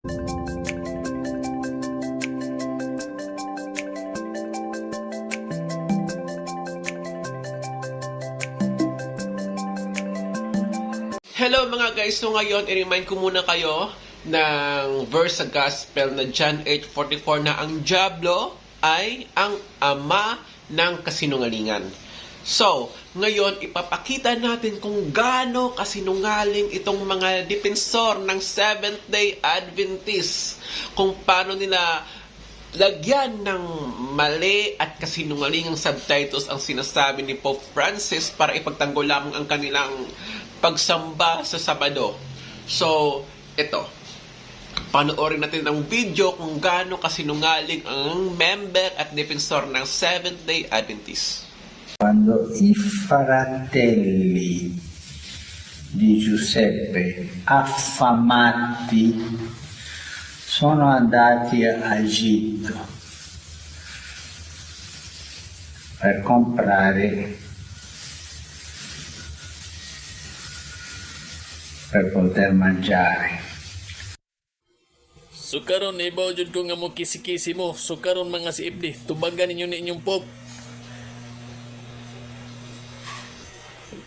Hello mga guys, so ngayon i-remind ko muna kayo ng verse sa gospel na John 8.44 na ang Diablo ay ang ama ng kasinungalingan. So, ngayon ipapakita natin kung gaano kasinungaling itong mga defensor ng Seventh-day Adventist. Kung paano nila lagyan ng mali at kasinungalingang subtitles ang sinasabi ni Pope Francis para ipagtanggol lamang ang kanilang pagsamba sa Sabado. So, ito. Panoorin natin ang video kung gaano kasinungaling ang member at defensor ng Seventh-day Adventist. Quando i fratelli di Giuseppe, affamati, sono andati a Egitto per comprare per poter mangiare. Sukaron ibaw jud ko nga mo kisi-kisi mo. Sukaron mga si Ibli. Tubagan ninyo ni inyong pop.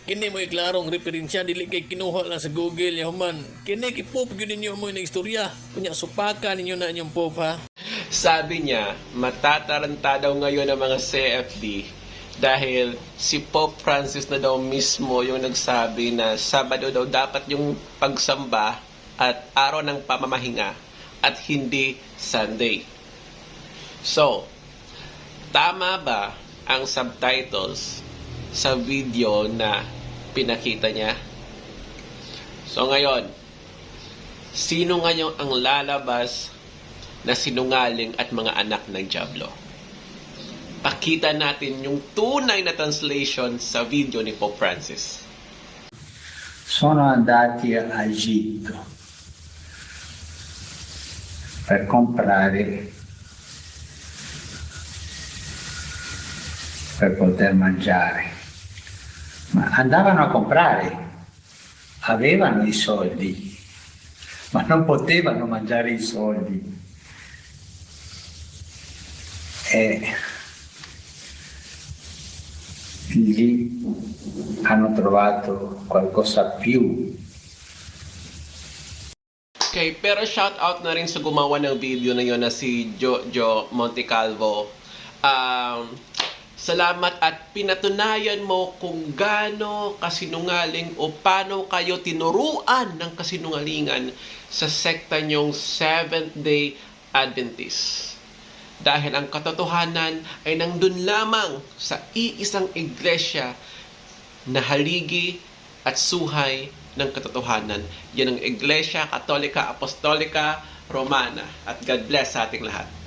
Kini mo iklarong referensya dili kay kinuha lang sa Google yahuman. Kini kay pop gyud ninyo mo na istorya. Kunya supaka ninyo na inyong pop ha. Sabi niya, matataranta daw ngayon ang mga CFD dahil si Pope Francis na daw mismo yung nagsabi na Sabado daw dapat yung pagsamba at araw ng pamamahinga at hindi Sunday. So, tama ba ang subtitles sa video na pinakita niya? So ngayon, sino ngayon ang lalabas na sinungaling at mga anak ng Diablo. Pakita natin yung tunay na translation sa video ni Pope Francis. Sono andati a Egitto per comprare per poter mangiare. Ma andavano a comprare, avevano i soldi, ma non potevano mangiare i soldi. E lì hanno trovato qualcosa più Okay, pero shout out na rin sa gumawa ng video na yon na si Jojo Montecalvo. Um, salamat at pinatunayan mo kung gaano kasinungaling o paano kayo tinuruan ng kasinungalingan sa sekta nyong Seventh-day Adventist. Dahil ang katotohanan ay nandun lamang sa iisang iglesia na haligi at suhay ng katotohanan. Yan ang Iglesia Katolika Apostolika Romana. At God bless sa ating lahat.